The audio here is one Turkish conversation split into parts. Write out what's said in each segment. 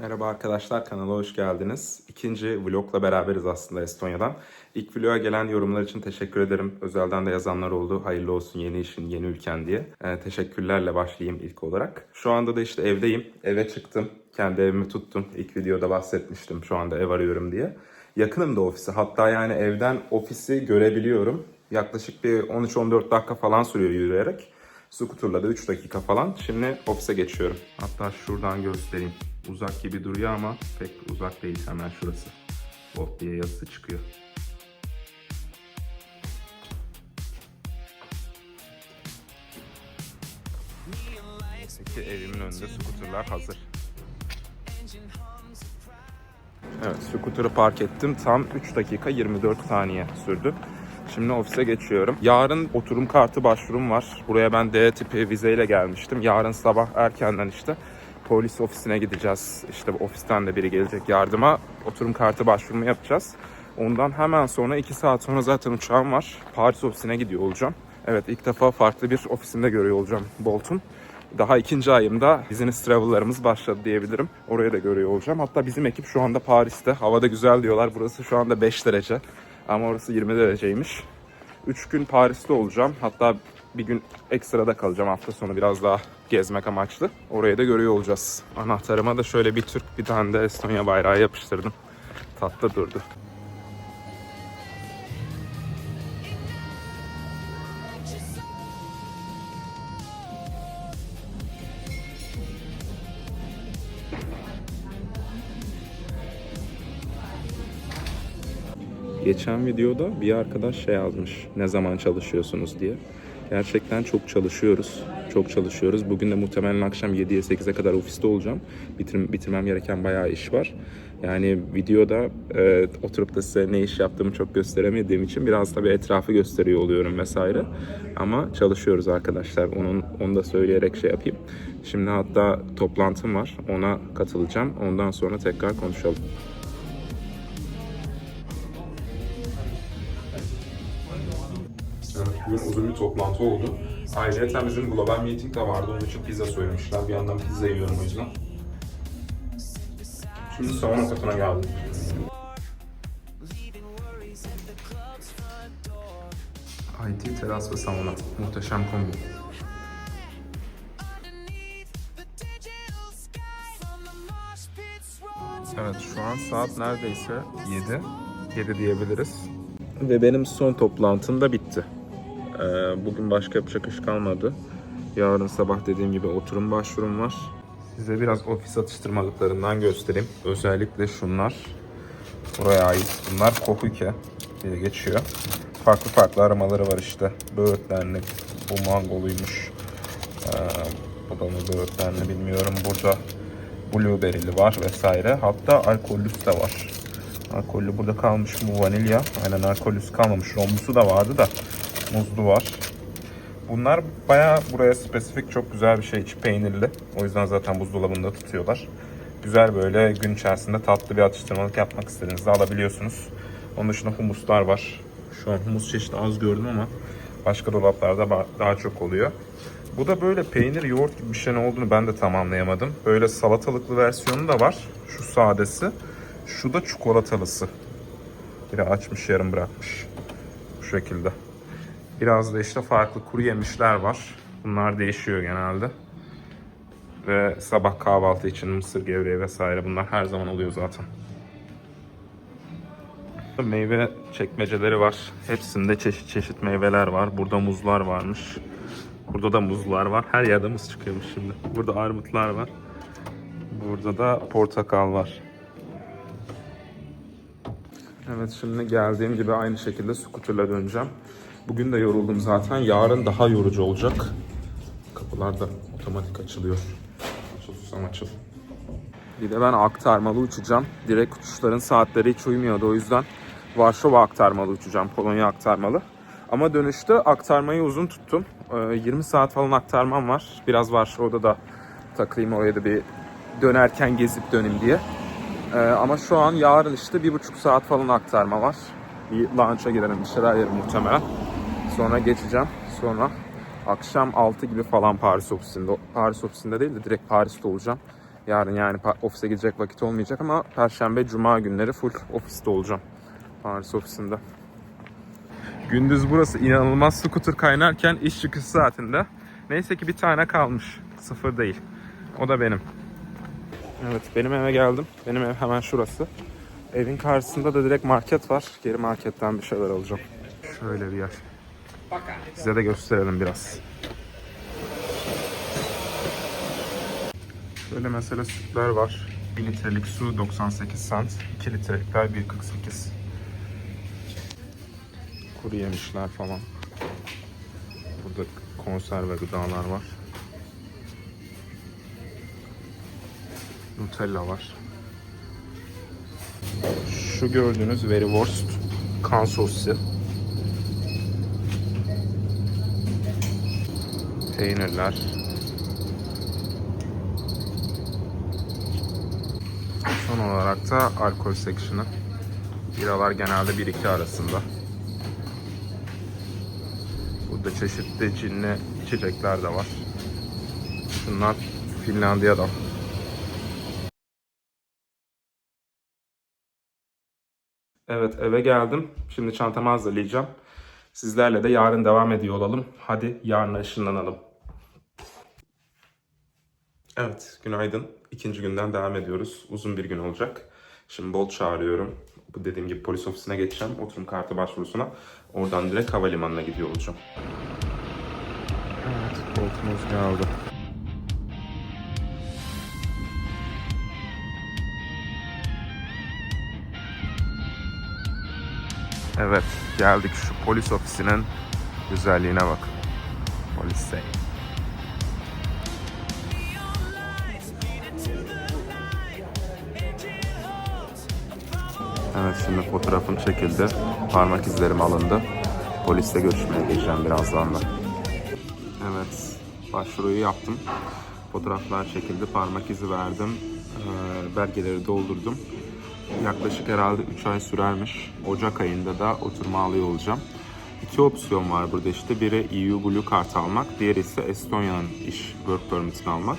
Merhaba arkadaşlar kanala hoş geldiniz. İkinci vlogla beraberiz aslında Estonya'dan. İlk vloga gelen yorumlar için teşekkür ederim. Özelden de yazanlar oldu. Hayırlı olsun yeni işin, yeni ülken diye. Ee, teşekkürlerle başlayayım ilk olarak. Şu anda da işte evdeyim. Eve çıktım. Kendi evimi tuttum. İlk videoda bahsetmiştim şu anda ev arıyorum diye. Yakınım da ofise. Hatta yani evden ofisi görebiliyorum. Yaklaşık bir 13-14 dakika falan sürüyor yürüyerek. Scooter'la da 3 dakika falan. Şimdi ofise geçiyorum. Hatta şuradan göstereyim. Uzak gibi duruyor ama pek uzak değil hemen şurası. Bot diye yazısı çıkıyor. Peki evimin önünde scooterlar hazır. Evet, scooter'ı park ettim. Tam 3 dakika 24 saniye sürdü. Şimdi ofise geçiyorum. Yarın oturum kartı başvurum var. Buraya ben D tipi vizeyle gelmiştim. Yarın sabah erkenden işte polis ofisine gideceğiz. İşte ofisten de biri gelecek yardıma. Oturum kartı başvurumu yapacağız. Ondan hemen sonra 2 saat sonra zaten uçağım var. Paris ofisine gidiyor olacağım. Evet ilk defa farklı bir ofisinde görüyor olacağım Bolt'un. Daha ikinci ayımda business travel'larımız başladı diyebilirim. Oraya da görüyor olacağım. Hatta bizim ekip şu anda Paris'te. Havada güzel diyorlar. Burası şu anda 5 derece. Ama orası 20 dereceymiş. 3 gün Paris'te olacağım. Hatta bir gün ekstrada kalacağım hafta sonu biraz daha gezmek amaçlı. Orayı da görüyor olacağız. Anahtarıma da şöyle bir Türk bir tane de Estonya bayrağı yapıştırdım. Tatlı durdu. Geçen videoda bir arkadaş şey yazmış. Ne zaman çalışıyorsunuz diye. Gerçekten çok çalışıyoruz. Çok çalışıyoruz. Bugün de muhtemelen akşam 7'ye 8'e kadar ofiste olacağım. Bitir, bitirmem gereken bayağı iş var. Yani videoda e, oturup da size ne iş yaptığımı çok gösteremediğim için biraz tabii etrafı gösteriyor oluyorum vesaire. Ama çalışıyoruz arkadaşlar. Onun, onu da söyleyerek şey yapayım. Şimdi hatta toplantım var. Ona katılacağım. Ondan sonra tekrar konuşalım. Bugün uzun bir toplantı oldu. Ayrıca bizim global meeting de vardı. Onun için pizza söylemişler. Bir yandan pizza yiyorum o yüzden. Şimdi sauna katına geldim. IT teras ve sauna. Muhteşem kombi. Evet şu an saat neredeyse 7. 7 diyebiliriz. Ve benim son toplantım da bitti. Ee, bugün başka yapacak iş kalmadı. Yarın sabah dediğim gibi oturum başvurum var. Size biraz ofis atıştırmalıklarından göstereyim. Özellikle şunlar. Buraya ait. Bunlar Kohuke diye geçiyor. Farklı farklı aramaları var işte. Böğürtlenli. Bu mangoluymuş. Ee, bu da mı böğürtlenli bilmiyorum. Burada blueberry'li var vesaire. Hatta alkollüs de var. Alkollü burada kalmış mu vanilya. Aynen alkollüsü kalmamış. Romlusu da vardı da muzlu var. Bunlar bayağı buraya spesifik çok güzel bir şey. İçi peynirli. O yüzden zaten buzdolabında tutuyorlar. Güzel böyle gün içerisinde tatlı bir atıştırmalık yapmak istediğinizde alabiliyorsunuz. Onun dışında humuslar var. Şu an humus çeşidi az gördüm ama başka dolaplarda daha çok oluyor. Bu da böyle peynir yoğurt gibi bir şey olduğunu ben de tam anlayamadım. Böyle salatalıklı versiyonu da var. Şu sadesi. Şu da çikolatalısı. Biri açmış yarım bırakmış. Bu şekilde. Biraz da işte farklı kuru yemişler var. Bunlar değişiyor genelde. Ve sabah kahvaltı için mısır gevreği vesaire bunlar her zaman oluyor zaten. Meyve çekmeceleri var. Hepsinde çeşit çeşit meyveler var. Burada muzlar varmış. Burada da muzlar var. Her yerde muz çıkıyormuş şimdi. Burada armutlar var. Burada da portakal var. Evet şimdi geldiğim gibi aynı şekilde scooter'la döneceğim. Bugün de yoruldum zaten. Yarın daha yorucu olacak. Kapılar da otomatik açılıyor. Açıl susam açıl. Bir de ben aktarmalı uçacağım. Direkt uçuşların saatleri hiç uymuyordu. O yüzden Varşova aktarmalı uçacağım. Polonya aktarmalı. Ama dönüşte aktarmayı uzun tuttum. Ee, 20 saat falan aktarmam var. Biraz Varşova'da da takılayım oraya da bir dönerken gezip döneyim diye. Ee, ama şu an yarın işte bir buçuk saat falan aktarma var. Bir lunch'a girelim, bir şeyler yerim muhtemelen. Sonra geçeceğim. Sonra akşam 6 gibi falan Paris ofisinde, Paris ofisinde değil de direkt Paris'te olacağım. Yarın yani ofise gidecek vakit olmayacak ama Perşembe, Cuma günleri full ofiste olacağım. Paris ofisinde. Gündüz burası inanılmaz scooter kaynarken iş çıkış saatinde. Neyse ki bir tane kalmış. Sıfır değil. O da benim. Evet benim eve geldim. Benim ev hemen şurası. Evin karşısında da direkt market var. Geri marketten bir şeyler alacağım. Şöyle bir yer. Size de gösterelim biraz. Şöyle mesela sütler var. 1 litrelik su 98 cent. 2 litrelikler 1.48. Kuru yemişler falan. Burada konserve gıdalar var. Nutella var. Şu gördüğünüz Verwurst kan sosu. Peynirler. Son olarak da alkol section'ı. Biralar genelde 1-2 arasında. Burada çeşitli cinli içecekler de var. Şunlar Finlandiya'dan. Evet eve geldim. Şimdi çantamı hazırlayacağım. Sizlerle de yarın devam ediyor olalım. Hadi yarın ışınlanalım. Evet günaydın. İkinci günden devam ediyoruz. Uzun bir gün olacak. Şimdi Bolt çağırıyorum. Bu dediğim gibi polis ofisine geçeceğim. Oturum kartı başvurusuna. Oradan direkt havalimanına gidiyor olacağım. Evet Bolt'umuz geldi. Evet, geldik şu polis ofisinin güzelliğine bak. Polis şey. Evet, şimdi fotoğrafım çekildi. Parmak izlerim alındı. Polisle görüşmeye geleceğim birazdan da. Evet, başvuruyu yaptım. Fotoğraflar çekildi, parmak izi verdim. Ee, belgeleri doldurdum. Yaklaşık herhalde 3 ay sürermiş. Ocak ayında da oturma alıyor olacağım. İki opsiyon var burada işte. Biri EU Blue Card almak, diğeri ise Estonya'nın iş Work Permit'ini almak.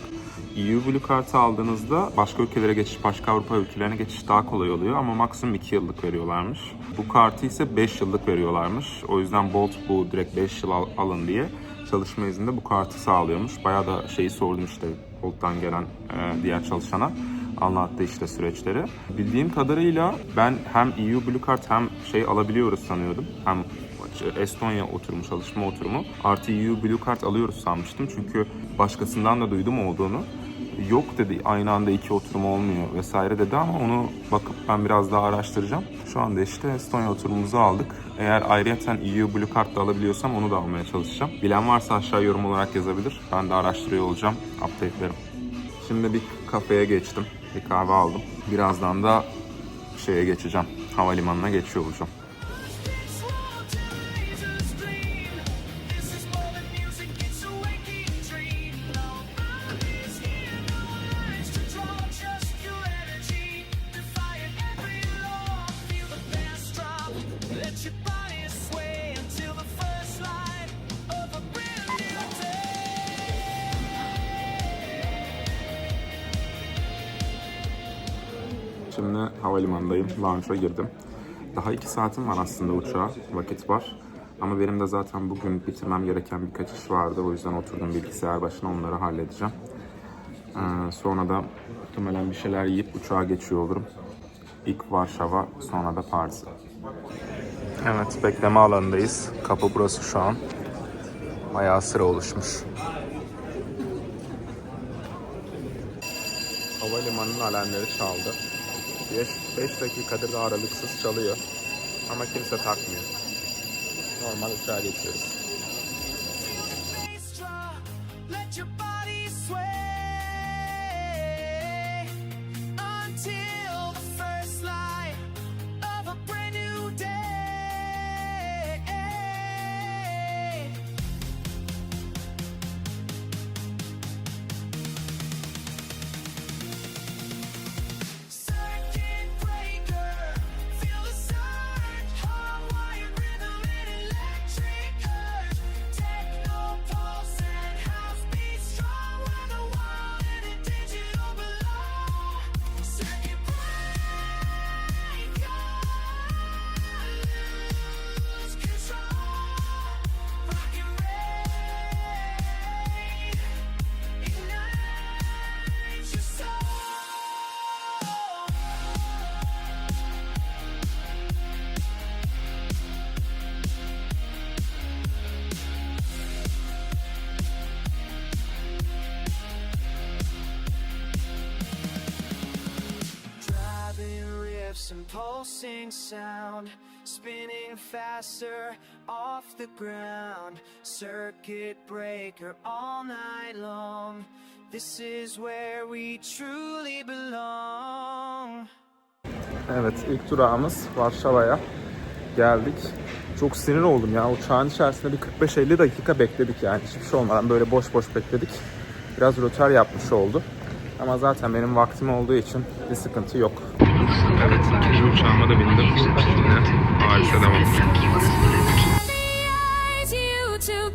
EU Blue Card'ı aldığınızda başka ülkelere geçiş, başka Avrupa ülkelerine geçiş daha kolay oluyor ama maksimum 2 yıllık veriyorlarmış. Bu kartı ise 5 yıllık veriyorlarmış. O yüzden Bolt bu direkt 5 yıl al- alın diye çalışma izninde bu kartı sağlıyormuş. Bayağı da şeyi sordum işte Bolt'tan gelen e, diğer çalışana anlattı işte süreçleri. Bildiğim kadarıyla ben hem EU Blue Card hem şey alabiliyoruz sanıyordum. Hem Estonya oturumu, çalışma oturumu. Artı EU Blue Card alıyoruz sanmıştım. Çünkü başkasından da duydum olduğunu. Yok dedi aynı anda iki oturum olmuyor vesaire dedi ama onu bakıp ben biraz daha araştıracağım. Şu anda işte Estonya oturumumuzu aldık. Eğer ayrıyeten EU Blue Card da alabiliyorsam onu da almaya çalışacağım. Bilen varsa aşağı yorum olarak yazabilir. Ben de araştırıyor olacağım. Update'lerim. Şimdi bir kafeye geçtim. Bir kahve aldım. Birazdan da şeye geçeceğim. Havalimanına geçiyor olacağım. Şimdi havalimanındayım. Lounge'a girdim. Daha iki saatim var aslında uçağa. Vakit var. Ama benim de zaten bugün bitirmem gereken birkaç iş vardı. O yüzden oturdum bilgisayar başına onları halledeceğim. Ee, sonra da muhtemelen bir şeyler yiyip uçağa geçiyor olurum. İlk Varşova, sonra da Paris. Evet, bekleme alanındayız. Kapı burası şu an. Bayağı sıra oluşmuş. Havalimanının alarmları çaldı. 5 dakikadır da aralıksız çalıyor. Ama kimse takmıyor. Normal uçağa geçiyoruz. Pulsing sound, spinning faster off the ground. Circuit breaker all night long. This is where we truly belong. Evet ilk durağımız Varşova'ya geldik. Çok sinir oldum ya. Uçağın içerisinde bir 45-50 dakika bekledik yani. Hiçbir şey olmadan böyle boş boş bekledik. Biraz rötar yapmış oldu. Ama zaten benim vaktim olduğu için bir sıkıntı yok. Evet ikinci uçağıma da bindim. Şimdi Paris'e devam. Eyes YouTube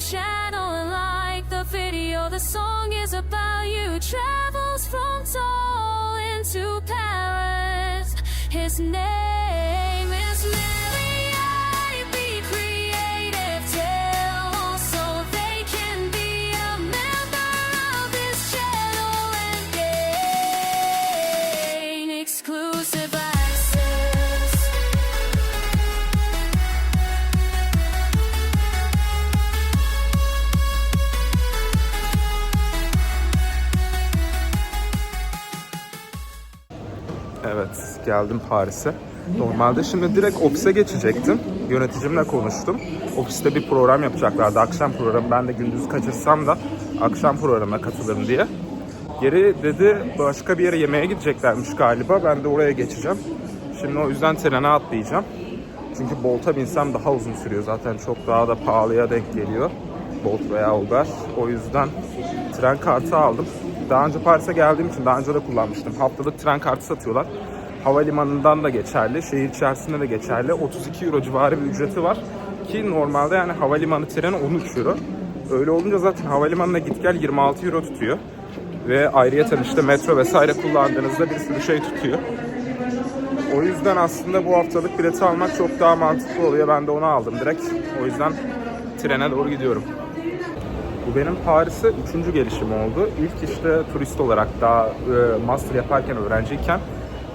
Geldim Paris'e. Normalde şimdi direkt ofise geçecektim. Yöneticimle konuştum. Ofiste bir program yapacaklardı, akşam programı. Ben de gündüz kaçırsam da akşam programına katılırım diye. Geri dedi başka bir yere yemeğe gideceklermiş galiba. Ben de oraya geçeceğim. Şimdi o yüzden trene atlayacağım. Çünkü Bolt'a binsem daha uzun sürüyor. Zaten çok daha da pahalıya denk geliyor. Bolt veya Uber. O yüzden tren kartı aldım. Daha önce Paris'e geldiğim için daha önce de kullanmıştım. Haftalık tren kartı satıyorlar. Havalimanından da geçerli, şehir içerisinde de geçerli. 32 euro civarı bir ücreti var. Ki normalde yani havalimanı treni 13 euro. Öyle olunca zaten havalimanına git gel 26 euro tutuyor. Ve ayrıyeten işte metro vesaire kullandığınızda bir sürü şey tutuyor. O yüzden aslında bu haftalık bileti almak çok daha mantıklı oluyor. Ben de onu aldım direkt. O yüzden trene doğru gidiyorum. Bu benim Paris'e üçüncü gelişim oldu. İlk işte turist olarak daha e, master yaparken öğrenciyken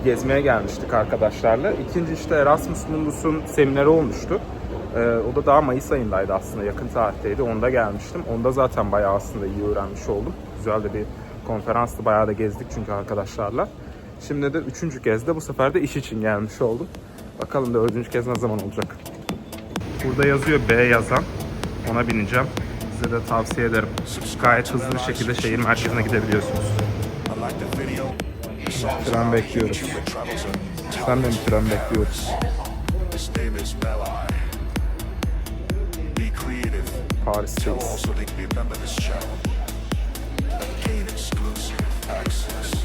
gezmeye gelmiştik arkadaşlarla. İkinci işte Erasmus Mundus'un semineri olmuştu. E, o da daha Mayıs ayındaydı aslında yakın tarihteydi. Onda gelmiştim. Onda zaten bayağı aslında iyi öğrenmiş oldum. Güzel de bir konferanstı. Bayağı da gezdik çünkü arkadaşlarla. Şimdi de üçüncü kez de bu sefer de iş için gelmiş oldum. Bakalım dördüncü kez ne zaman olacak. Burada yazıyor B yazan. Ona bineceğim. Size de tavsiye ederim. Gayet hızlı bir şekilde şehir merkezine gidebiliyorsunuz. Tren bekliyoruz. Sen de mi tren bekliyoruz? Paris'teyiz.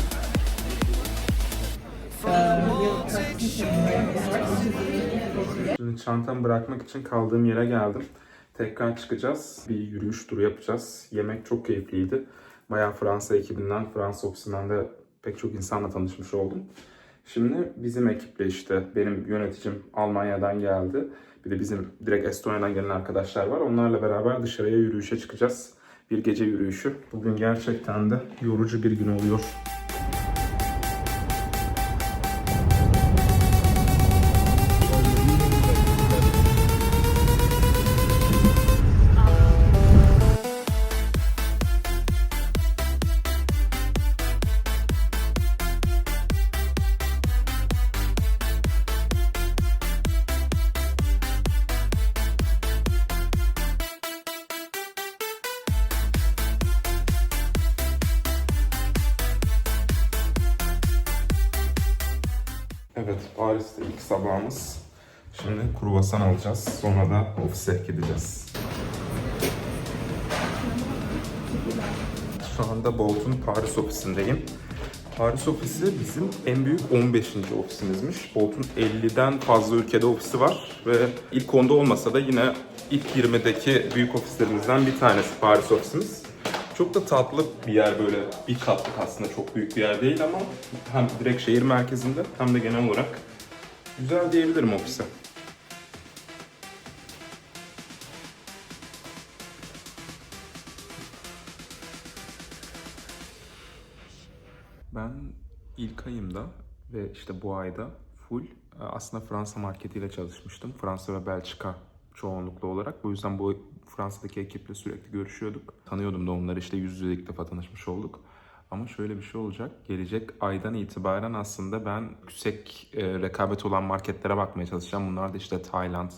Şimdi çantamı bırakmak için kaldığım yere geldim. Tekrar çıkacağız. Bir yürüyüş turu yapacağız. Yemek çok keyifliydi. Bayağı Fransa ekibinden, Fransa ofisinden de pek çok insanla tanışmış oldum. Şimdi bizim ekiple işte benim yöneticim Almanya'dan geldi. Bir de bizim direkt Estonya'dan gelen arkadaşlar var. Onlarla beraber dışarıya yürüyüşe çıkacağız. Bir gece yürüyüşü. Bugün gerçekten de yorucu bir gün oluyor. Alacağız. Sonra da ofise gideceğiz. Şu anda Bolt'un Paris ofisindeyim. Paris ofisi bizim en büyük 15. ofisimizmiş. Bolt'un 50'den fazla ülkede ofisi var ve ilk 10'da olmasa da yine ilk 20'deki büyük ofislerimizden bir tanesi Paris ofisimiz. Çok da tatlı bir yer böyle bir katlık aslında çok büyük bir yer değil ama hem direkt şehir merkezinde hem de genel olarak güzel diyebilirim ofise. İlk ayımda ve işte bu ayda full e, aslında Fransa marketiyle çalışmıştım. Fransa ve Belçika çoğunlukla olarak. Bu yüzden bu Fransa'daki ekiple sürekli görüşüyorduk. Tanıyordum da onları işte yüz yüze ilk defa tanışmış olduk. Ama şöyle bir şey olacak. Gelecek aydan itibaren aslında ben yüksek e, rekabet olan marketlere bakmaya çalışacağım. Bunlar da işte Tayland,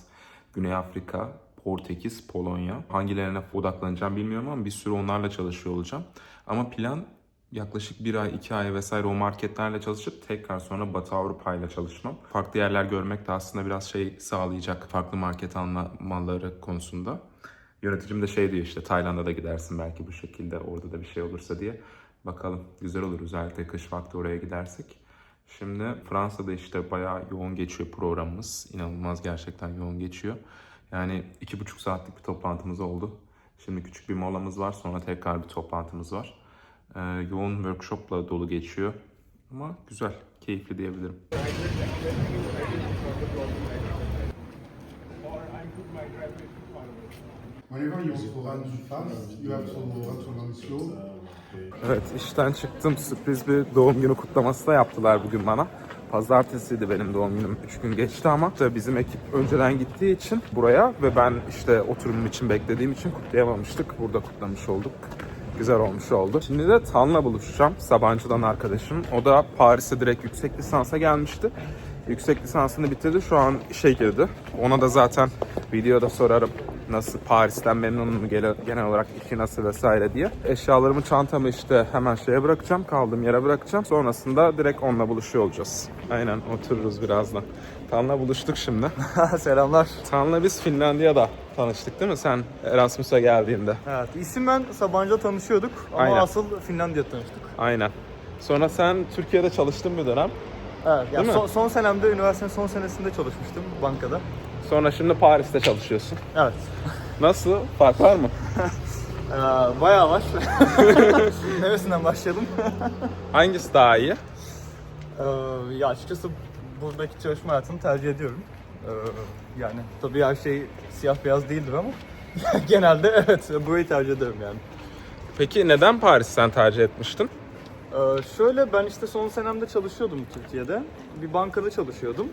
Güney Afrika, Portekiz, Polonya. Hangilerine odaklanacağım bilmiyorum ama bir sürü onlarla çalışıyor olacağım. Ama plan yaklaşık bir ay, iki ay vesaire o marketlerle çalışıp tekrar sonra Batı Avrupa ile çalışmam. Farklı yerler görmek de aslında biraz şey sağlayacak farklı market almaları konusunda. Yöneticim de şey diyor işte Tayland'a da gidersin belki bu şekilde orada da bir şey olursa diye. Bakalım güzel olur özellikle kış vakti oraya gidersek. Şimdi Fransa'da işte bayağı yoğun geçiyor programımız. İnanılmaz gerçekten yoğun geçiyor. Yani iki buçuk saatlik bir toplantımız oldu. Şimdi küçük bir molamız var sonra tekrar bir toplantımız var. Ee, yoğun workshopla dolu geçiyor. Ama güzel, keyifli diyebilirim. Evet işten çıktım. Sürpriz bir doğum günü kutlaması da yaptılar bugün bana. Pazartesiydi benim doğum günüm. 3 gün geçti ama işte bizim ekip önceden gittiği için buraya ve ben işte oturumum için beklediğim için kutlayamamıştık. Burada kutlamış olduk. Güzel olmuş oldu. Şimdi de Tan'la buluşacağım. Sabancı'dan arkadaşım. O da Paris'e direkt yüksek lisansa gelmişti. Yüksek lisansını bitirdi. Şu an işe girdi. Ona da zaten videoda sorarım nasıl Paris'ten memnun mu genel, olarak işi nasıl vesaire diye. Eşyalarımı çantamı işte hemen şeye bırakacağım. Kaldığım yere bırakacağım. Sonrasında direkt onunla buluşuyor olacağız. Aynen otururuz birazdan. Tan'la buluştuk şimdi. Selamlar. Tan'la biz Finlandiya'da tanıştık değil mi? Sen Erasmus'a geldiğinde. Evet, isim ben Sabancı'da tanışıyorduk ama Aynen. asıl Finlandiya'da tanıştık. Aynen. Sonra sen Türkiye'de çalıştın bir dönem. Evet, yani Değil mi? son, son senemde, üniversitenin son senesinde çalışmıştım bankada. Sonra şimdi Paris'te çalışıyorsun. Evet. Nasıl? Fark var mı? Ee, bayağı var. Neresinden başlayalım? Hangisi daha iyi? Ee, ya açıkçası buradaki çalışma hayatını tercih ediyorum. Ee, yani tabii her şey siyah beyaz değildir ama genelde evet burayı tercih ederim yani. Peki neden Paris sen tercih etmiştin? Ee, şöyle ben işte son senemde çalışıyordum Türkiye'de. Bir bankada çalışıyordum.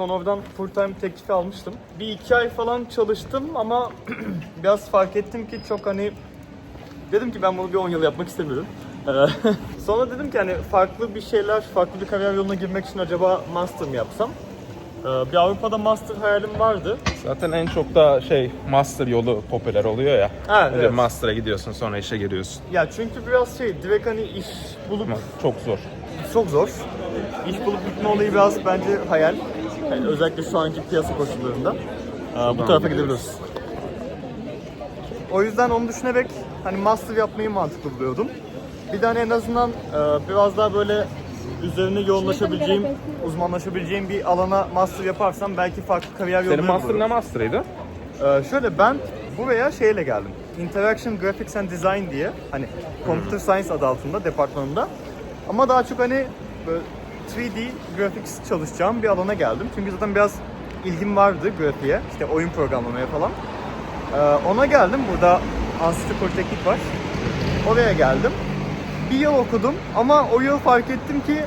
Sonra oradan full time teklifi almıştım. Bir iki ay falan çalıştım ama biraz fark ettim ki çok hani dedim ki ben bunu bir 10 yıl yapmak istemiyorum. Ee, Sonra dedim ki hani farklı bir şeyler, farklı bir kariyer yoluna girmek için acaba master mı yapsam? Ee, Bir Avrupa'da master hayalim vardı. Zaten en çok da şey master yolu popüler oluyor ya. Ha, Önce evet. master'a gidiyorsun sonra işe giriyorsun. Ya çünkü biraz şey direkt hani iş bulup çok zor. çok zor. İş bulup gitme olayı biraz bence hayal. Yani özellikle şu anki piyasa koşullarında. Aa, bu tarafa gidebiliriz. O yüzden onu düşünerek hani master yapmayı mantıklı buluyordum. Bir de hani en azından e, biraz daha böyle üzerine yoğunlaşabileceğim, uzmanlaşabileceğim bir alana master yaparsam belki farklı kariyer yolları Senin master bulurum. ne master'ıydı? Ee, şöyle ben buraya şeyle geldim. Interaction Graphics and Design diye hani Computer Science adı altında departmanında. Ama daha çok hani böyle 3D graphics çalışacağım bir alana geldim. Çünkü zaten biraz ilgim vardı grafiğe, işte oyun programlamaya falan. Ee, ona geldim. Burada Ansızlı Politeknik var. Oraya geldim. Bir yıl okudum ama o yıl fark ettim ki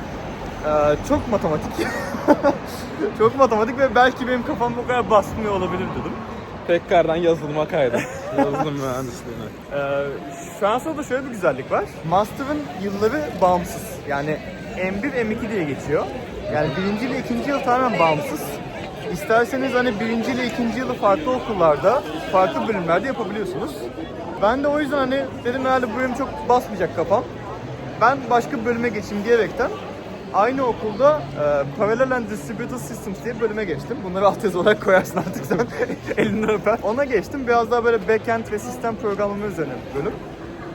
e, çok matematik. çok matematik ve belki benim kafam bu kadar basmıyor olabilir dedim. Tekrardan yazılıma kaydım. Yazılım mühendisliğine. Ee, Fransa'da şöyle bir güzellik var. Master'ın yılları bağımsız. Yani M1, M2 diye geçiyor. Yani birinci ile ikinci yıl tamamen bağımsız. İsterseniz hani birinci ile ikinci yılı farklı okullarda, farklı bölümlerde yapabiliyorsunuz. Ben de o yüzden hani dedim herhalde bu bölüm çok basmayacak kafam. Ben başka bir bölüme geçeyim diyerekten aynı okulda e, Parallel and Distributed Systems diye bir bölüme geçtim. Bunları alt yazı olarak koyarsın artık sen elinden öper. Ona geçtim. Biraz daha böyle backend ve sistem programlama üzerine bir bölüm.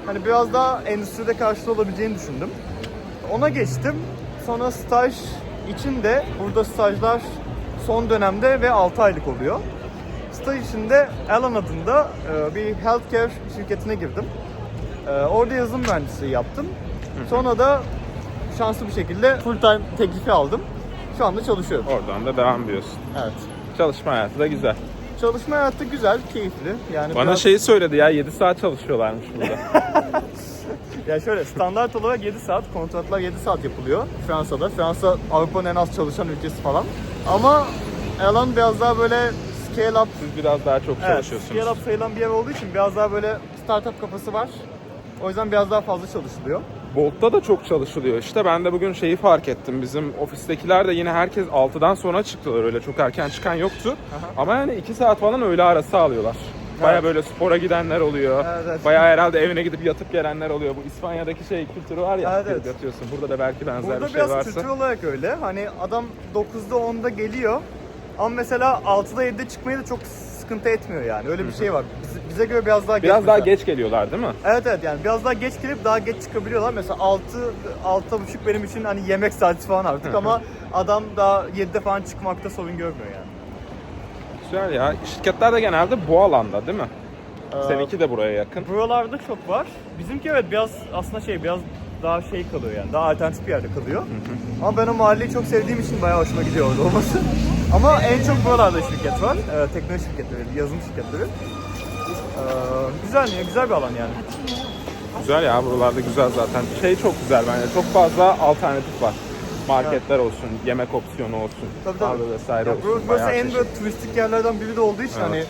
Hani biraz daha endüstride karşılığı olabileceğini düşündüm. Ona geçtim. Sonra staj için de burada stajlar son dönemde ve 6 aylık oluyor. Staj için de Alan adında e, bir healthcare şirketine girdim. E, Orada yazılım mühendisliği yaptım. Sonra da şanslı bir şekilde full time teklifi aldım. Şu anda çalışıyorum. Oradan da devam ediyorsun. Evet. Çalışma hayatı da güzel. Çalışma hayatı güzel, keyifli. Yani Bana biraz- şeyi söyledi ya 7 saat çalışıyorlarmış burada. Ya şöyle standart olarak 7 saat, kontratlar 7 saat yapılıyor Fransa'da. Fransa Avrupa'nın en az çalışan ülkesi falan. Ama Alan biraz daha böyle scale up, Siz biraz daha çok evet, çalışıyorsunuz. scale up sayılan bir yer olduğu için biraz daha böyle startup kafası var. O yüzden biraz daha fazla çalışılıyor. Bolt'ta da çok çalışılıyor işte. Ben de bugün şeyi fark ettim. Bizim ofistekiler de yine herkes 6'dan sonra çıktılar öyle. Çok erken çıkan yoktu. Ama yani 2 saat falan öğle arası alıyorlar. Baya böyle spora gidenler oluyor. Evet, evet. Baya herhalde evine gidip yatıp gelenler oluyor. Bu İspanya'daki şey kültürü var ya. Evet, evet. Yatıyorsun. Burada da belki benzer Burada bir şey biraz varsa. kültür olarak öyle. Hani adam 9'da 10'da geliyor. Ama mesela 6'da 7'de çıkmayı da çok sıkıntı etmiyor yani. Öyle bir şey var. Bize, bize göre biraz daha geç. Biraz daha geç geliyorlar değil mi? Evet evet yani biraz daha geç gelip daha geç çıkabiliyorlar. Mesela 6 6 buçuk benim için hani yemek saati falan artık ama adam daha 7'de falan çıkmakta sorun görmüyor yani. Güzel ya. Şirketler de genelde bu alanda değil mi? Ee, Seninki de buraya yakın. Buralarda çok var. Bizimki evet biraz aslında şey biraz daha şey kalıyor yani. Daha alternatif bir yerde kalıyor. Ama ben o mahalleyi çok sevdiğim için bayağı hoşuma gidiyor orada olması. Ama en çok buralarda şirket var. Ee, teknoloji şirketleri, yazılım şirketleri. Ee, güzel ya, güzel bir alan yani. Güzel ya buralarda güzel zaten. Şey çok güzel bence. Çok fazla alternatif var. Marketler olsun, yemek opsiyonu olsun, Tabii tabii. kahve vesaire Ya, olsun. burası burası bayağı en böyle turistik yerlerden biri de olduğu için Evet. hani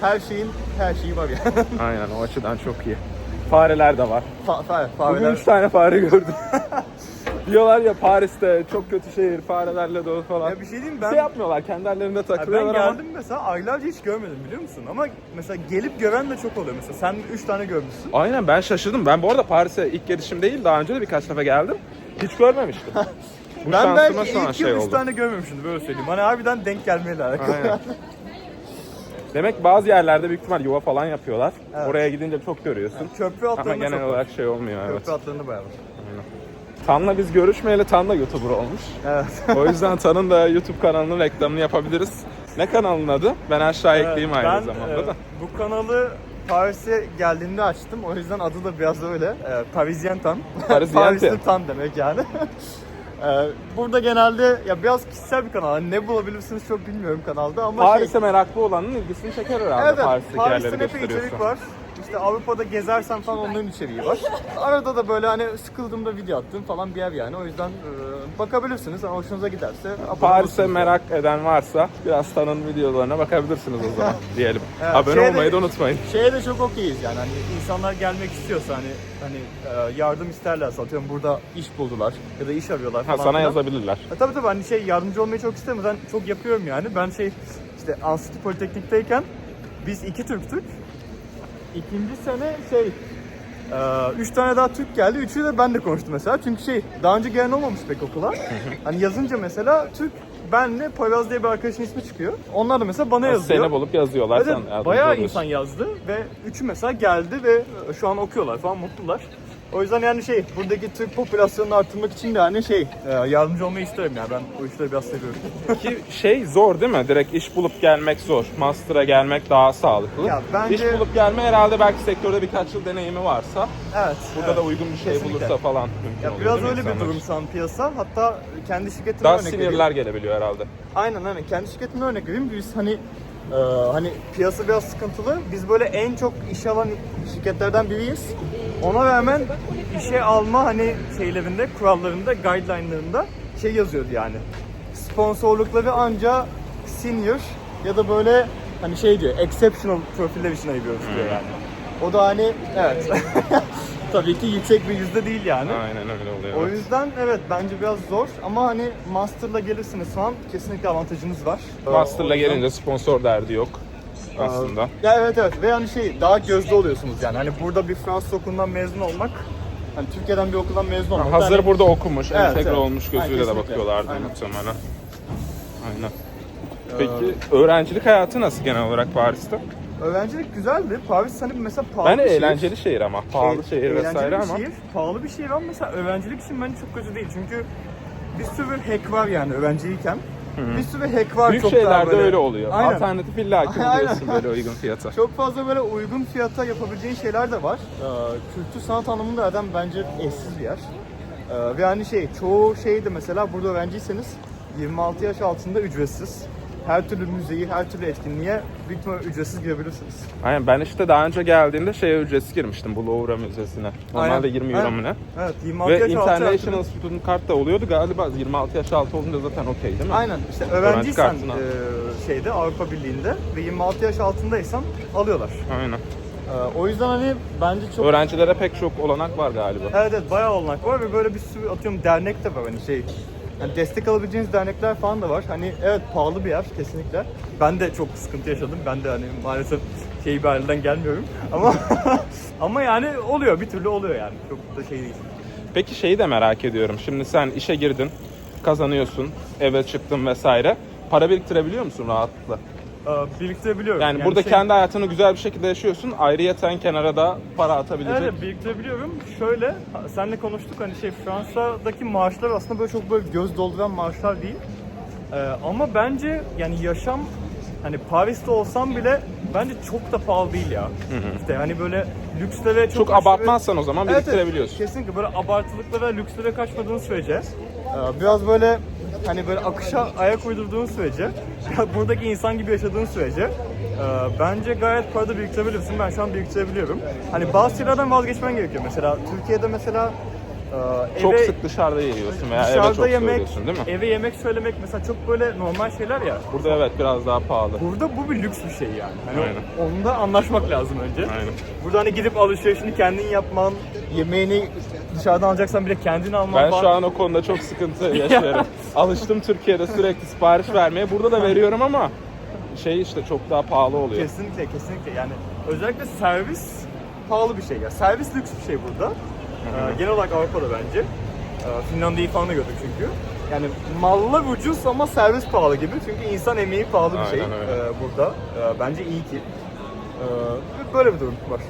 her şeyin her şeyi var yani. Aynen o açıdan çok iyi. Fareler de var. Fa- fa- Bugün fareler. 3 tane fare gördüm. Diyorlar ya Paris'te çok kötü şehir farelerle dolu falan. Ya bir şey diyeyim mi? Ben şey yapmıyorlar kendi hallerinde Ya ben takılıyorlar ama. geldim mesela aylarca hiç görmedim biliyor musun? Ama mesela gelip gören de çok oluyor. Mesela sen 3 tane görmüşsün. Aynen ben şaşırdım. Ben bu arada Paris'e ilk gelişim değil daha önce de birkaç defa geldim. Hiç görmemiştim. Bu ben belki ilk şey yıl 3 oldu. tane görmemişim böyle söyleyeyim. Hani harbiden denk gelmeyle alakalı. Demek bazı yerlerde büyük ihtimal yuva falan yapıyorlar. Evet. Oraya gidince çok görüyorsun. Köprü Ama atlarında genel çok olarak şey olmuyor var. evet. Köprü atlarında bayağı var. Tan'la biz görüşmeyeli Tan da YouTuber olmuş. Evet. O yüzden Tan'ın da YouTube kanalının reklamını yapabiliriz. Ne kanalın adı? Ben aşağı ekleyeyim Evet, aynı ben, zamanda e, da. Bu kanalı Paris'e geldiğimde açtım. O yüzden adı da biraz öyle. E, Parisien Tan. Parisli Tan demek yani. E, burada genelde ya biraz kişisel bir kanal. Hani ne bulabilirsiniz çok bilmiyorum kanalda ama Paris'e şey, meraklı olanın ilgisini çeker herhalde Evet. Paris'teki Paris'te yerleri epey içerik var. İşte Avrupa'da gezersen falan onların içeriği var. Arada da böyle hani sıkıldığımda video attığım falan bir yer yani. O yüzden e, bakabilirsiniz. Ama hoşunuza giderse abone Paris'e olursunuz. merak eden varsa biraz Tan'ın videolarına bakabilirsiniz o zaman diyelim. Evet, Abone şeyde- olmayı da unutmayın. Şeye de çok okeyiz yani hani insanlar gelmek istiyorsa hani hani e, yardım isterlerse atıyorum burada iş buldular ya da iş arıyorlar Ha, falan. sana filan. yazabilirler. E, tabii tabii hani şey yardımcı olmayı çok isterim. Ben çok yapıyorum yani. Ben şey işte Ansiti Politeknik'teyken biz iki Türktük. İkinci sene şey e, üç tane daha Türk geldi. Üçü de ben de konuştum mesela. Çünkü şey daha önce gelen olmamış pek okula. hani yazınca mesela Türk benle Poyraz diye bir arkadaşın ismi çıkıyor. Onlar da mesela bana yazıyor. Seni bulup yazıyorlar. Evet, bayağı oluyorsun. insan yazdı ve üçü mesela geldi ve şu an okuyorlar falan mutlular. O yüzden yani şey buradaki Türk popülasyonunu arttırmak için de hani şey e, yardımcı olmayı isterim yani ben bu işleri biraz seviyorum. Ki şey zor değil mi? Direkt iş bulup gelmek zor. Master'a gelmek daha sağlıklı. Ya bence- İş bulup gelme herhalde belki sektörde birkaç yıl deneyimi varsa Evet. burada evet. da uygun bir şey Kesinlikle. bulursa falan mümkün Ya oluyor biraz değil mi öyle bir insanlar durum için? şu an piyasa. Hatta kendi şirketimden Daha örnek vereyim. sinirler gelebiliyor herhalde. Aynen aynen. Kendi şirketimden örnek vereyim. Biz hani e, hani piyasa biraz sıkıntılı. Biz böyle en çok işe alan şirketlerden biriyiz. Ona rağmen işe alma hani şeylerinde, kurallarında, guideline'larında şey yazıyordu yani. Sponsorlukları anca senior ya da böyle hani şey diyor, exceptional profiller için ayırıyoruz diyor yani. O da hani evet. Tabii ki yüksek bir yüzde değil yani. Aynen öyle oluyor. O evet. yüzden evet bence biraz zor ama hani master'la gelirsiniz falan kesinlikle avantajınız var. Master'la O yüzden- gelince sponsor derdi yok aslında. Ya evet evet ve hani şey daha gözde oluyorsunuz yani. Hani burada bir Fransız okulundan mezun olmak hani Türkiye'den bir okuldan mezun olmak. Hazır hani, burada okumuş, Evet, entegre evet. olmuş gözüyle Aynen, de bakıyorlardı Aynen. muhtemelen. Aynen. Peki öğrencilik hayatı nasıl genel olarak Paris'te? Öğrencilik güzeldi. Paris hani mesela pahalı Ben bir şehir. eğlenceli şehir ama pahalı Şey, şehir vesaire ama Şehir, pahalı bir şehir ama mesela öğrencilik için bence çok kötü değil. Çünkü bir sürü hack var yani öğrenciyken. Bir sürü hack var büyük çok daha şehirlerde böyle. öyle oluyor. Aynen. Alternatif illaki Aynen. buluyorsun böyle uygun fiyata. Çok fazla böyle uygun fiyata yapabileceğin şeyler de var. Ee, kültür sanat anlamında zaten bence eşsiz bir yer. Ee, ve hani şey çoğu şey de mesela burada öğrenciyseniz 26 yaş altında ücretsiz. Her türlü müzeyi, her türlü etkinliğe büyük ihtimalle ücretsiz girebilirsiniz. Aynen ben işte daha önce geldiğimde şeye ücretsiz girmiştim bu Louvre Müzesi'ne. Normalde Aynen. 20 euro mu ne? Evet 26 Ve yaş altı International türlü- Student Card da oluyordu galiba 26 yaş altı olunca zaten okey değil mi? Aynen işte öğrenciysen al. e, şeyde Avrupa Birliği'nde ve 26 yaş altındaysan alıyorlar. Aynen. Ee, o yüzden hani bence çok Öğrencilere pek çok olanak var galiba. Evet evet bayağı olanak var ve böyle bir sürü atıyorum dernek de var hani şey yani destek alabileceğiniz dernekler falan da var. Hani evet pahalı bir yer kesinlikle. Ben de çok sıkıntı yaşadım. Ben de hani maalesef şey bir aileden gelmiyorum. Ama ama yani oluyor bir türlü oluyor yani. Çok da şey değil. Peki şeyi de merak ediyorum. Şimdi sen işe girdin, kazanıyorsun, eve çıktın vesaire. Para biriktirebiliyor musun rahatlıkla? Ee, biriktirebiliyorum. Yani, burada şey- kendi hayatını güzel bir şekilde yaşıyorsun. Ayrıyeten kenara da para atabilecek. Evet biriktirebiliyorum. Şöyle senle konuştuk hani şey Fransa'daki maaşlar aslında böyle çok böyle göz dolduran maaşlar değil. Ee, ama bence yani yaşam hani Paris'te olsam bile bence çok da pahalı değil ya. İşte hani böyle lükslere çok, Çok abartmazsan o zaman Evet, evet. biriktirebiliyorsun. kesinlikle böyle abartılıklara, lükslere kaçmadığın sürece e, biraz böyle hani böyle akışa ayak uydurduğun sürece buradaki insan gibi yaşadığın sürece e, bence gayet para da biriktirebilirsin. Ben şu an biriktirebiliyorum. Hani bazı şeylerden vazgeçmen gerekiyor. Mesela Türkiye'de mesela e, Çok eve- sık dışarıda yiyorsun veya eve dışarıda çok yemek, söylüyorsun değil mi? eve yemek söylemek mesela çok böyle normal şeyler ya. Burada evet biraz daha pahalı. Burada bu bir lüks bir şey yani. Hani Aynen. Onunla anlaşmak lazım önce. Aynen. Burada hani gidip alışverişini kendin yapman, yemeğini dışarıdan alacaksan bile kendin alman Ben şu an o konuda çok sıkıntı yaşıyorum. Alıştım Türkiye'de sürekli sipariş vermeye. Burada da veriyorum ama şey işte çok daha pahalı oluyor. Kesinlikle kesinlikle yani özellikle servis pahalı bir şey ya. Servis lüks bir şey burada. Ee, genel olarak Avrupa'da bence. Ee, Finlandiya'yı falan da gördük çünkü. Yani mallar ucuz ama servis pahalı gibi. Çünkü insan emeği pahalı bir şey Aynen öyle. ee, burada. Ee, bence iyi ki. Ee, böyle bir durum var.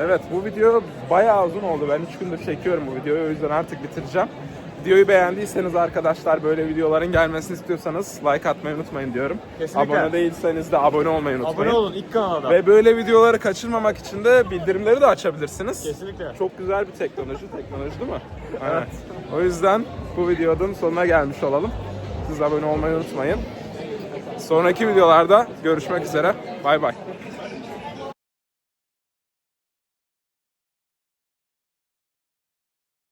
Evet bu video bayağı uzun oldu. Ben 3 gündür çekiyorum bu videoyu. O yüzden artık bitireceğim. Videoyu beğendiyseniz arkadaşlar böyle videoların gelmesini istiyorsanız like atmayı unutmayın diyorum. Kesinlikle. Abone değilseniz de abone olmayı unutmayın. Abone olun ilk kanala. Ve böyle videoları kaçırmamak için de bildirimleri de açabilirsiniz. Kesinlikle. Çok güzel bir teknoloji, teknoloji değil mi? Evet. O yüzden bu videonun sonuna gelmiş olalım. Siz abone olmayı unutmayın. Sonraki videolarda görüşmek üzere. Bay bay.